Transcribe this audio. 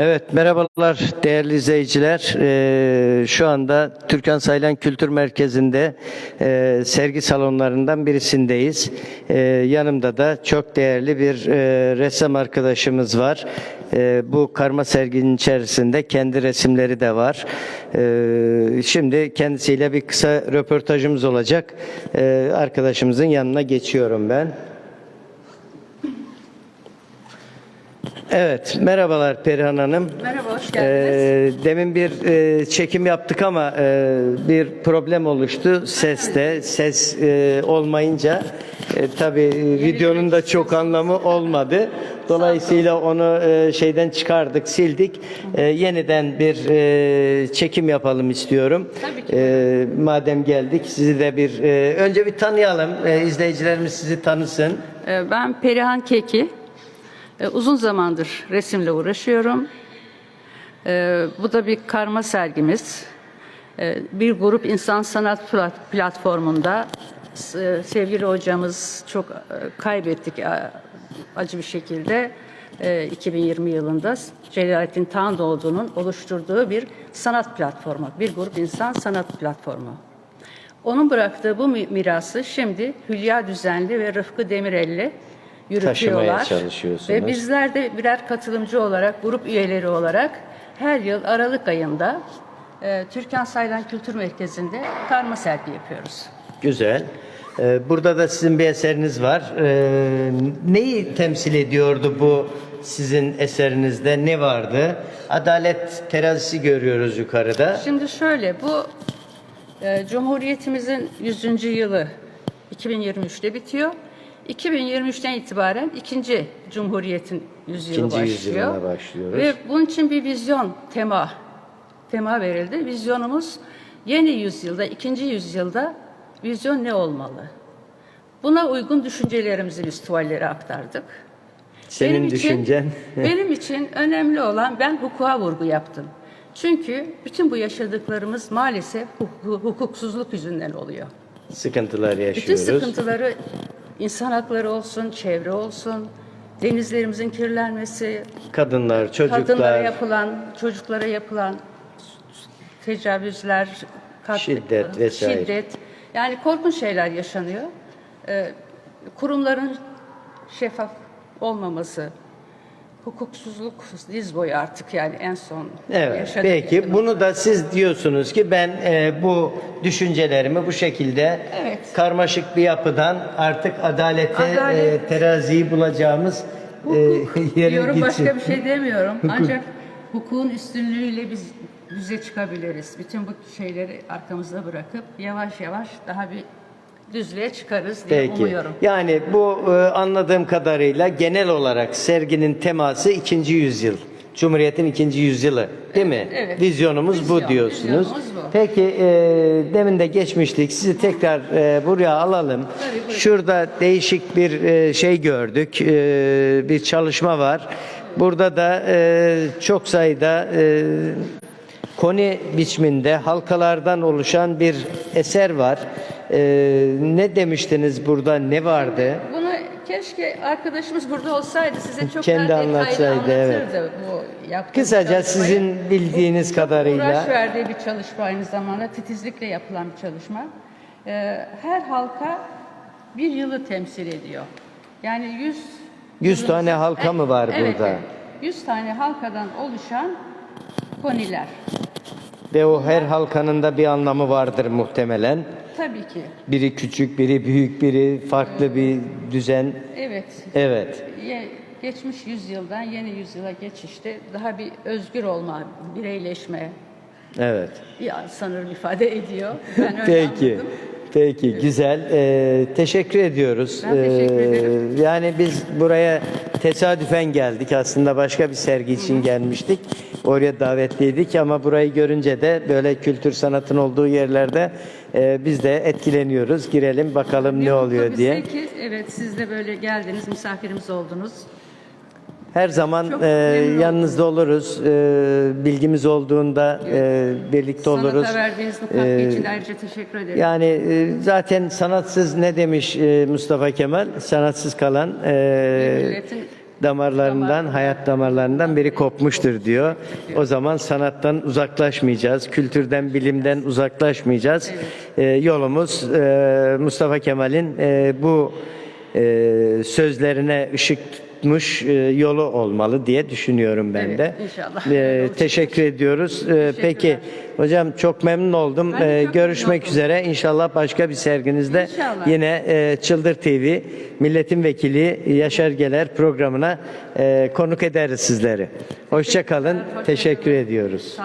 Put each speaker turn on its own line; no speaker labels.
Evet, merhabalar değerli izleyiciler. Ee, şu anda Türkan Saylan Kültür Merkezi'nde e, sergi salonlarından birisindeyiz. Ee, yanımda da çok değerli bir e, ressam arkadaşımız var. Ee, bu karma serginin içerisinde kendi resimleri de var. Ee, şimdi kendisiyle bir kısa röportajımız olacak. Ee, arkadaşımızın yanına geçiyorum ben. Evet, merhabalar Perihan Hanım.
Merhaba, hoş geldiniz.
Ee, demin bir e, çekim yaptık ama e, bir problem oluştu seste. Ses e, olmayınca e, tabii e, videonun da çok anlamı olmadı. Dolayısıyla onu e, şeyden çıkardık, sildik. E, yeniden bir e, çekim yapalım istiyorum.
Tabii ki.
E, madem geldik, sizi de bir e, önce bir tanıyalım. E, izleyicilerimiz sizi tanısın.
Ee, Ben Perihan Keki. Ee, Uzun zamandır resimle uğraşıyorum. Ee, Bu da bir karma sergimiz. Ee, Bir grup insan sanat plat- platformunda sevgili hocamız çok e, kaybettik e, acı bir şekilde. E, 2020 yılında Celalettin Tandoğdu'nun oluşturduğu bir sanat platformu, bir grup insan sanat platformu. Onun bıraktığı bu mi- mirası şimdi Hülya Düzenli ve Rıfkı Demirel'le yürütüyorlar.
Taşımaya çalışıyorsunuz.
Ve bizler de birer katılımcı olarak, grup üyeleri olarak her yıl Aralık ayında e, Türkan Saylan Kültür Merkezi'nde karma sergi yapıyoruz.
Güzel. Ee, Burada da sizin bir eseriniz var. Ee, neyi temsil ediyordu bu sizin eserinizde? Ne vardı? Adalet terazisi görüyoruz yukarıda.
Şimdi şöyle, bu e, Cumhuriyetimizin 100. yılı 2023'te bitiyor. 2023'ten itibaren ikinci Cumhuriyet'in yüzyılı
İkinci
başlıyor.
yüzyılına başlıyoruz.
Ve bunun için bir vizyon, tema, tema verildi. Vizyonumuz yeni yüzyılda, ikinci yüzyılda vizyon ne olmalı? Buna uygun düşüncelerimizi biz tuvallere aktardık.
Senin
Benim için-
düşüncen.
benim için önemli olan ben hukuka vurgu yaptım. Çünkü bütün bu yaşadıklarımız maalesef huku- hukuksuzluk yüzünden oluyor.
Sıkıntılar
Bütün
yaşıyoruz.
sıkıntıları insan hakları olsun, çevre olsun, denizlerimizin kirlenmesi,
Kadınlar, çocuklar.
kadınlara yapılan, çocuklara yapılan tecavüzler, kat-
Şiddet vesaire.
Şiddet. Yani korkunç şeyler yaşanıyor. Ee, kurumların şeffaf olmaması, hukuksuzluk diz boyu artık yani en son
Evet.
yaşadık
Peki bunu da siz diyorsunuz ki ben e, bu düşüncelerimi bu şekilde
Evet.
karmaşık bir yapıdan artık adalete
Adalet-
e, teraziyi bulacağımız e,
Hukuk
yere
diyorum
gitsin.
başka bir şey demiyorum. Ancak hukukun üstünlüğüyle biz düze çıkabiliriz. Bütün bu şeyleri arkamızda bırakıp yavaş yavaş daha bir düzlüğe çıkarız diye
Peki.
umuyorum.
Yani bu e, anladığım kadarıyla genel olarak serginin teması ikinci yüzyıl. Cumhuriyet'in ikinci yüzyılı değil mi?
evet.
Vizyonumuz bu
Vizyon,
diyorsunuz.
vizyonumuz bu.
Peki e, demin de geçmiştik. Sizi tekrar e, buraya alalım.
Tabii, buyurun.
Şurada değişik bir e, şey gördük. E, bir çalışma var. Burada da e, çok sayıda e, koni biçiminde halkalardan oluşan bir eser var. E, ne demiştiniz burada? Ne vardı?
Bunu keşke arkadaşımız burada olsaydı size çok
Kendi
daha
anlatsaydı, evet.
bu
Kısaca
çalışmayı.
sizin bildiğiniz
Çok
kadarıyla.
uğraş verdiği bir çalışma aynı zamanda titizlikle yapılan bir çalışma. Ee, her halka bir yılı temsil ediyor. Yani 100
100 tane halka mı var
evet,
burada?
Evet. 100 tane halkadan oluşan koniler.
Ve o her halkanın da bir anlamı vardır muhtemelen.
Tabii ki.
Biri küçük, biri büyük, biri farklı bir düzen.
Evet.
Evet.
Ye- Geçmiş yüzyıldan yeni yüzyıla geçişte daha bir özgür olma, bireyleşme
Evet.
bir sanırım ifade ediyor. Ben öyle
Peki.
anladım.
Peki güzel. Ee, teşekkür ediyoruz.
Ben teşekkür
Ee,
ederim.
Yani biz buraya tesadüfen geldik. Aslında başka bir sergi için gelmiştik. Oraya davetliydik ama burayı görünce de böyle kültür sanatın olduğu yerlerde e, biz de etkileniyoruz. Girelim bakalım ne oluyor diye.
ki evet siz de böyle geldiniz, misafirimiz oldunuz.
Her zaman
Çok
e,
memnun
yanınızda oluruz. E, bilgimiz olduğunda e, birlikte oluruz.
Sanata verdiğiniz bu katkı için de ayrıca teşekkür ederim.
Yani e, zaten sanatsız ne demiş e, Mustafa Kemal? Sanatsız kalan e,
Milletin
damarlarından, hayat damarlarından biri kopmuştur diyor. O zaman sanattan uzaklaşmayacağız, kültürden, bilimden uzaklaşmayacağız. Ee, yolumuz e, Mustafa Kemal'in e, bu e, sözlerine ışık tutmuş e, yolu olmalı diye düşünüyorum ben
Evet,
de.
inşallah.
Ee,
Öyle olacak.
teşekkür ediyoruz. Ee, peki hocam çok memnun oldum.
Ben de
Ee,
çok
görüşmek
memnun oldum.
üzere. İnşallah başka bir serginizde
İnşallah.
yine e, Çıldır TV Milletin Vekili Yaşar Geler programına e, konuk ederiz sizleri. Hoşça kalın. Teşekkür ediyoruz.